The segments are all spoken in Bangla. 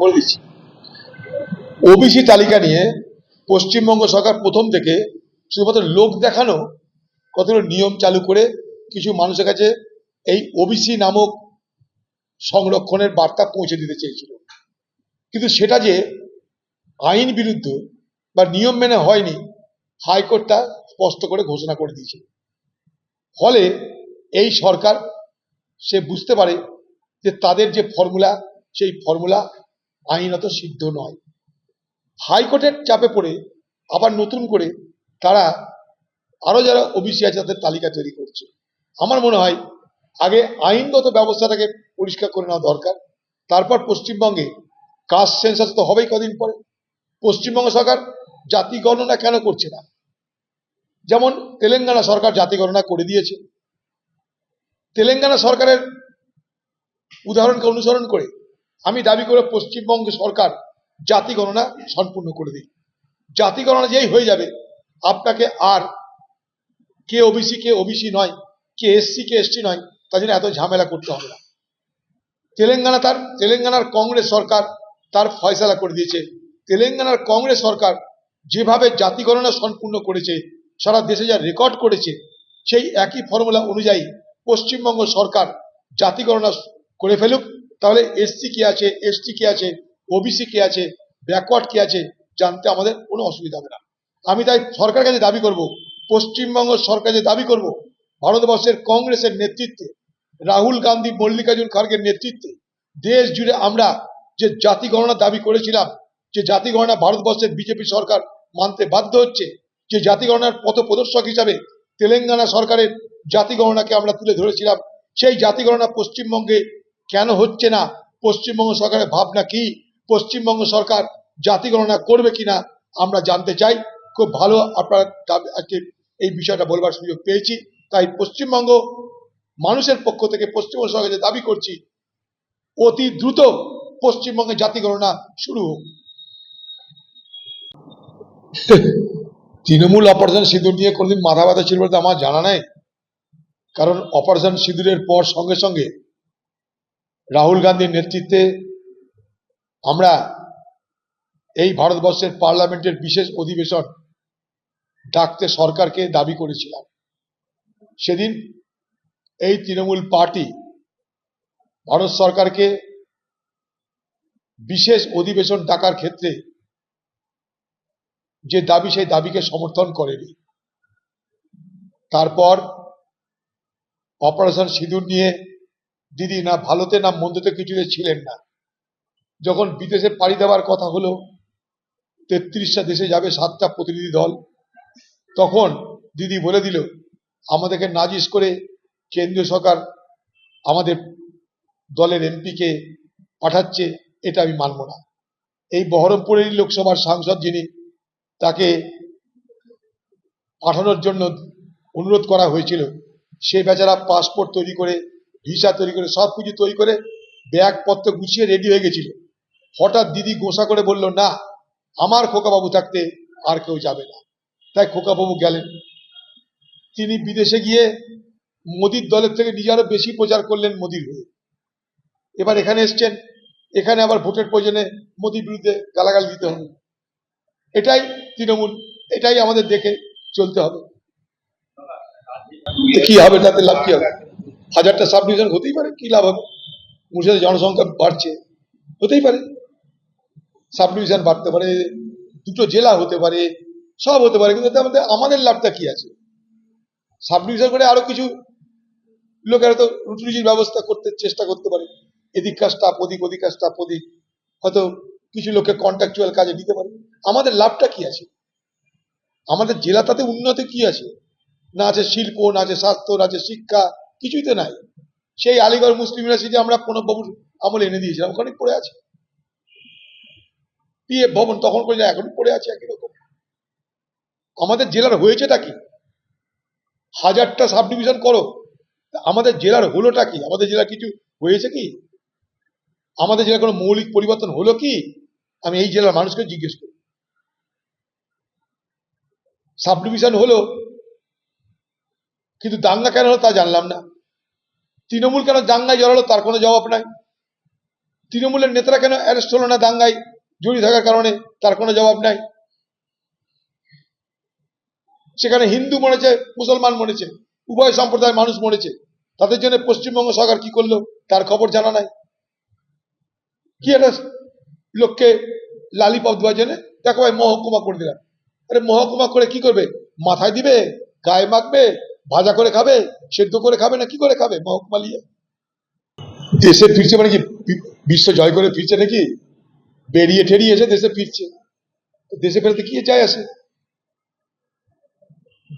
বলে দিচ্ছি। ওবিসি তালিকা নিয়ে পশ্চিমবঙ্গ সরকার প্রথম থেকে শুধুমাত্র লোক দেখানো, কতগুলো নিয়ম চালু করে কিছু মানুষের কাছে এই ওবিসি নামক সংরক্ষণের বার্তা পৌঁছে দিতে চেয়েছিল। কিন্তু সেটা যে আইন বিরুদ্ধ বা নিয়ম মেনে হয়নি হাইকোর্ট তা স্পষ্ট করে ঘোষণা করে দিয়েছে। ফলে এই সরকার সে বুঝতে পারে যে তাদের যে ফর্মুলা, সেই ফর্মুলা আইনত সিদ্ধ নয়। হাইকোর্টের চাপে পড়ে আবার নতুন করে তারা আরও যারা ওবিসি আছে তাদের তালিকা তৈরি করছে। আমার মনে হয় আগে আইনগত ব্যবস্থাটাকে পরিষ্কার করে নেওয়া দরকার। তারপর পশ্চিমবঙ্গে কাস্ট সেন্সাস তো হবেই কদিন পরে। পশ্চিমবঙ্গ সরকার জাতি গণনা কেন করছে না? যেমন তেলেঙ্গানা সরকার জাতি গণনা করে দিয়েছে। তেলেঙ্গানা সরকারের উদাহরণকে অনুসরণ করে আমি দাবি করে পশ্চিমবঙ্গ সরকার জাতি গণনা সম্পূর্ণ করে দিই। জাতি গণনা যেই হয়ে যাবে, আপনাকে আর কে ওবিসি কে ওবিসি নয়, কে এসসি কে এসটি নয়, তার জন্য এত ঝামেলা করতে হবে না। তেলেঙ্গানা তার, তেলেঙ্গানার কংগ্রেস সরকার তার ফয়সালা করে দিয়েছে। তেলেঙ্গানার কংগ্রেস সরকার যেভাবে জাতি গণনা সম্পূর্ণ করেছে, সারা দেশে যা রেকর্ড করেছে, সেই একই ফর্মুলা অনুযায়ী পশ্চিমবঙ্গ সরকার জাতি গণনা করে ফেলুক। তাহলে এসসি কি আছে? এসটি কি আছে? ওবিসি কি আছে? ব্যাকওয়ার্ড কি আছে? জানতে আমাদের কোনো অসুবিধা হবে না। আমি তাই সরকারের কাছে দাবি করব, পশ্চিমবঙ্গ সরকার যে দাবি করব, ভারতবর্ষের কংগ্রেসের নেতৃত্বে, রাহুল গান্ধী, মল্লিকার্জুন খার্গের নেতৃত্বে, দেশ জুড়ে আমরা যে জাতি গণনা দাবি করেছিলাম, যে জাতি গণনা ভারতবর্ষের বিজেপি সরকার মানতে বাধ্য হচ্ছে, যে জাতি গণনার পথ প্রদর্শক হিসাবে তেলেঙ্গানা সরকারের জাতি গণনাকে আমরা তুলে ধরেছিলাম, সেই জাতি গণনা পশ্চিমবঙ্গে কেন হচ্ছে না? পশ্চিমবঙ্গ সরকারের ভাবনা কি? পশ্চিমবঙ্গ সরকার জাতি গণনা করবে কিনা? আমরা জানতে চাই। খুব ভালো আপনারা আজকে এই বিষয়টা বলবার সুযোগ পেয়েছি। তাই পশ্চিমবঙ্গ মানুষের পক্ষ থেকে পশ্চিমবঙ্গ সরকারের দাবি করছি, অতি দ্রুত পশ্চিমবঙ্গে জাতি গণনা শুরু হোক। তৃণমূল অপারেশন সিঁদুর নিয়ে কোনোদিন মাথা ব্যথা ছিল বলতে আমার জানা নেই। কারণ অপারেশন সিঁদুরের পর সঙ্গে সঙ্গে রাহুল গান্ধীর নেতৃত্বে আমরা এই ভারতবর্ষের পার্লামেন্টের বিশেষ অধিবেশন ডাকতে সরকারকে দাবি করেছিলাম। সেদিন এই তৃণমূল পার্টি ভারত সরকারকে বিশেষ অধিবেশন ডাকার ক্ষেত্রে যে দাবি, সেই দাবিকে সমর্থন করেনি। তারপর অপারেশন সিঁদুর নিয়ে দিদি, না ভালোতে না মন্দতে কিছুতে ছিলেন না। যখন বিদেশে পাড়ি দেওয়ার কথা হলো, তেত্রিশটা দেশে যাবে সাতটা প্রতিনিধি দল, তখন দিদি বলে দিল, আমাদেরকে নাজিস করে কেন্দ্রীয় সরকার আমাদের দলের এমপিকে পাঠাচ্ছে, এটা আমি মানব না। এই বহরমপুরের লোকসভার সাংসদ যিনি, তাকে পাঠানোর জন্য অনুরোধ করা হয়েছিল। সে বেচারা পাসপোর্ট তৈরি করে ভিসা তৈরি করে, সব কিছু তৈরি করে ব্যাগপত্র গুছিয়ে রেডি হয়ে গেছিল। হঠাৎ দিদি গোসা করে বলল, না, আমার খোকাবাবু থাকতে আর কেউ যাবে না। তাই খোকাবাবু গেলেন। তিনি বিদেশে গিয়ে মোদির দলের থেকে নিজে আরও বেশি প্রচার করলেন মোদির হয়ে। এবার এখানে এসছেন। এখানে আবার ভোটের প্রয়োজনে মোদির বিরুদ্ধে গালাগাল দিতে হবে। এটাই তৃণমূল, এটাই আমাদের দেখে চলতে হবে। কি হবে, তাতে লাভ কি হবে? হাজারটা সাব ডিভিশন হতেই পারে, কি লাভ হবে? মুর্শিদাবাদের জনসংখ্যা বাড়ছে, হতেই পারে। সাব ডিভিশন বাড়তে পারে, দুটো জেলা হতে পারে, সব হতে পারে, কিন্তু আমাদের আমাদের লাভটা কি আছে? সাব ডিভিশন করে আরও কিছু লোকের হয়তো রুটি রুজির ব্যবস্থা করতে, চেষ্টা করতে পারে। এদিক কাজটা ওদিক ওদিক কাজটা ওদিক হয়তো কিছু লোককে কন্ট্রাকচুয়াল কাজে দিতে পারে। আমাদের লাভটা কি আছে? আমাদের জেলা তাতে উন্নতি কি আছে? না আছে শিল্প, না আছে স্বাস্থ্য, না আছে শিক্ষা কিছুই তো নাই। সেই আলিগড় মুসলিম ইউনিভার্সিটি আমরা প্রণববাবুর আমলে এনে দিয়েছিলাম, ওখানে পড়ে আছে। পিএফ ভবন তখন করে এখন পড়ে আছে একই রকম। আমাদের জেলার হয়েছেটা কি? হাজারটা সাব ডিভিশন করো আমাদের জেলার হলোটা কি? আমাদের জেলা কিছু হয়েছে কি? আমাদের জেলার কোনো মৌলিক পরিবর্তন হলো কি? আমি এই জেলার মানুষকে জিজ্ঞেস করি। সাব ডিভিশন হলো, কিন্তু দাঙ্গা কেন হলো তা জানলাম না। তৃণমূল কেন দাঙ্গায় জড়ালো তার কোনো জবাব নাই। তৃণমূলের নেতারা কেন অ্যারেস্ট হলো না দাঙ্গায় জড়িয়ে থাকার কারণে তার কোনো জবাব নাই। সেখানে হিন্দু মরেছে, মুসলমান মরেছে, উভয় সম্প্রদায়ের মানুষ মরেছে। তাদের জন্য পশ্চিমবঙ্গ সরকার কি করল তার খবর জানা নাই। কি একটা লোককে লালিপপ দেওয়ার জন্য দেখো ভাই মহকুমা করে দিলাম। আরে মহকুমা করে কি করবে? মাথায় দিবে? গায়ে মাখবে? ভাজা করে খাবে, সেদ্ধ করে খাবে না কি করে খাবে? মহকুমা নিয়ে দেশে ফিরছে মানে কি? বিশ্ব জয় করে ফিরছে নাকি? বেরিয়ে ঠেরিয়ে এসে দেশে ফিরছে। দেশে ফেরতে কি যায় আসে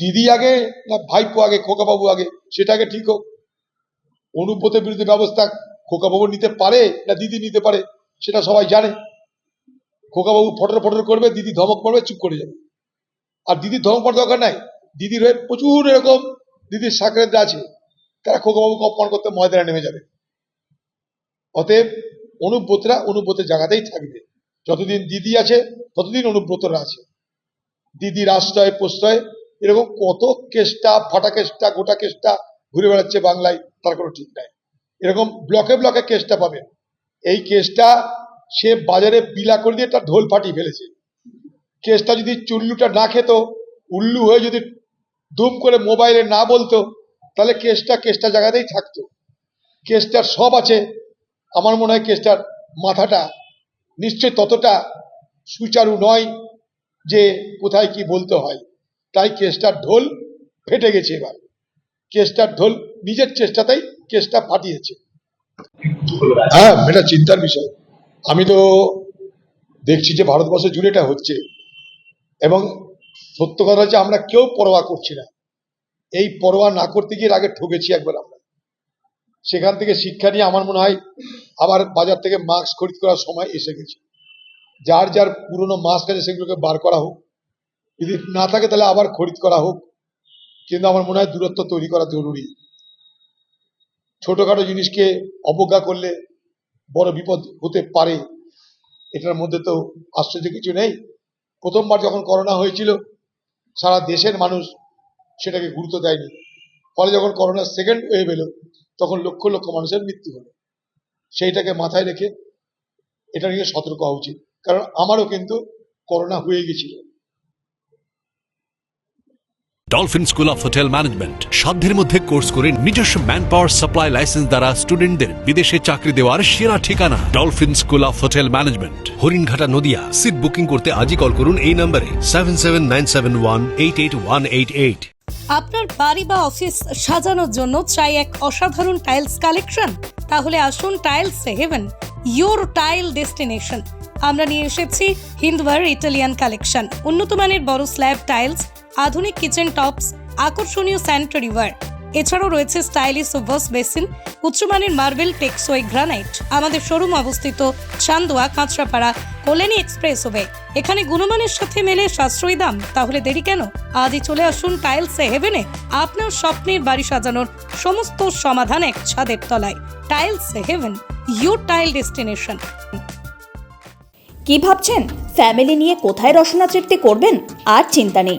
দিদি আগে না ভাইপো আগে, খোকাবাবু আগে? সেটা আগে ঠিক হোক। অনুব্রতের বিরুদ্ধে ব্যবস্থা খোকাবাবু নিতে পারে না দিদি নিতে পারে, সেটা সবাই জানে। খোকাবাবু ফটর ফটর করবে, দিদি ধমক পড়বে চুপ করে যাবে। আর দিদির ধমক পড়ার দরকার নাই। দিদির হয়ে প্রচুর এরকম দিদির সাকরেদরা আছে, তারা খোকাবাবুকে অপমান করতে ময়দানে নেমে যাবে। অতএব অনুব্রতরা অনুব্রতের জায়গাতেই থাকবে। যতদিন দিদি আছে, ততদিন অনুব্রতরা আছে। দিদির আশ্রয়, প্রশ্রয়, এরকম কত কেসটা ফাটা কেসটা গোটা কেসটা ঘুরে বেড়াচ্ছে বাংলায়, তার কোনো ঠিক নাই। এরকম ব্লকে ব্লকে কেসটা পাবে। এই কেসটা সে বাজারে বিলা করে দিয়ে তার ঢোল ফাটিয়ে ফেলেছে। কেসটা যদি চুল্লুটা না খেত, উল্লু হয়ে যদি দুম করে মোবাইলে না বলতো, তাহলে কেসটা কেসটা জায়গাতেই থাকতো। কেসটার সব আছে। আমার মনে হয় কেসটার মাথাটা নিশ্চয় ততটা সুচারু নয় যে কোথায় কি বলতে হয়। তাই কেসটার ঢোল ফেটে গেছে এবার। কেসটার ঢোল নিজের চেষ্টাতেই কেসটা ফাটিয়েছে। হ্যাঁ এটা চিন্তার বিষয়। আমি তো দেখছি যে ভারতবর্ষ জুড়ে এটা হচ্ছে। এবং সত্য কথা হচ্ছে আমরা কেউ পরোয়া করছি না। এই পরোয়া না করতে গিয়ে আগে ঠকেছি একবার আমরা। সেখান থেকে শিক্ষা নিয়ে আমার মনে হয় আবার বাজার থেকে মাস্ক খরিদ করার সময় এসে গেছে। যার যার পুরনো মাস্ক আছে সেগুলোকে বার করা হোক। যদি না থাকে তাহলে আবার খরিদ করা হোক। কিন্তু আমার মনে হয় দূরত্ব তৈরি করা জরুরি। ছোটখাটো জিনিসকে অবজ্ঞা করলে বড় বিপদ হতে পারে। এটার মধ্যে তো আশ্চর্য কিছু নেই। প্রথমবার যখন করোনা হয়েছিল সারা দেশের মানুষ সেটাকে গুরুত্ব দেয়নি। ফলে যখন করোনার সেকেন্ড ওয়েভ এলো, তখন লক্ষ লক্ষ মানুষের মৃত্যু হলো। সেইটাকে মাথায় রেখে এটা নিয়ে সতর্ক হওয়া উচিত। কারণ আমারও কিন্তু করোনা হয়ে গেছিল। Dolphin school of hotel management সাধ্যের মধ্যে কোর্স করে নিজস্ব ম্যান পাওয়ার সাপ্লাই লাইসেন্স দ্বারা স্টুডেন্টদের বিদেশে চাকরি দেওয়ার সেরা ঠিকানা Dolphin school of hotel management Haringhata Nadia. Seat booking করতে আজই কল করুন এই নম্বরে seven seven nine seven one eight eight one eight eight আপনার বাড়ি বা অফিস সাজানোর জন্য চাই এক অসাধারণ টাইলস কালেকশন তাহলে আসুন tiles heaven your tile destination আমরা নিয়ে এসেছি হিন্দওয়ার ইটালিয়ান কালেকশন উন্নত মানের বড় স্ল্যাব টাইলস আধুনিক কিচেন টপস, আকর্ষণীয় স্যানিটারি ওয়্যার। এছাড়াও রয়েছে স্টাইলিশ ওভার্স বেসিন, উচ্চমানের মার্বেল টেক্সোই গ্রানাইট। আমাদের শোরুম অবস্থিত চান্দোয়া, কাঁচরাপাড়া, কল্যাণী এক্সপ্রেস ওয়ে এখানে গুণমানের সাথে মেলে সাশ্রয়ী দাম। তাহলে দেরি কেন? আজই চলে আসুন টাইলস হেভেনে। আপনার স্বপ্নের বাড়ি সাজানোর সমস্ত সমাধান এক ছাদের তলায়। Tiles heaven, your tile destination. কি ভাবছেন? ফ্যামিলি নিয়ে কোথায় রসনা তৃপ্তি করবেন? আর চিন্তা নেই।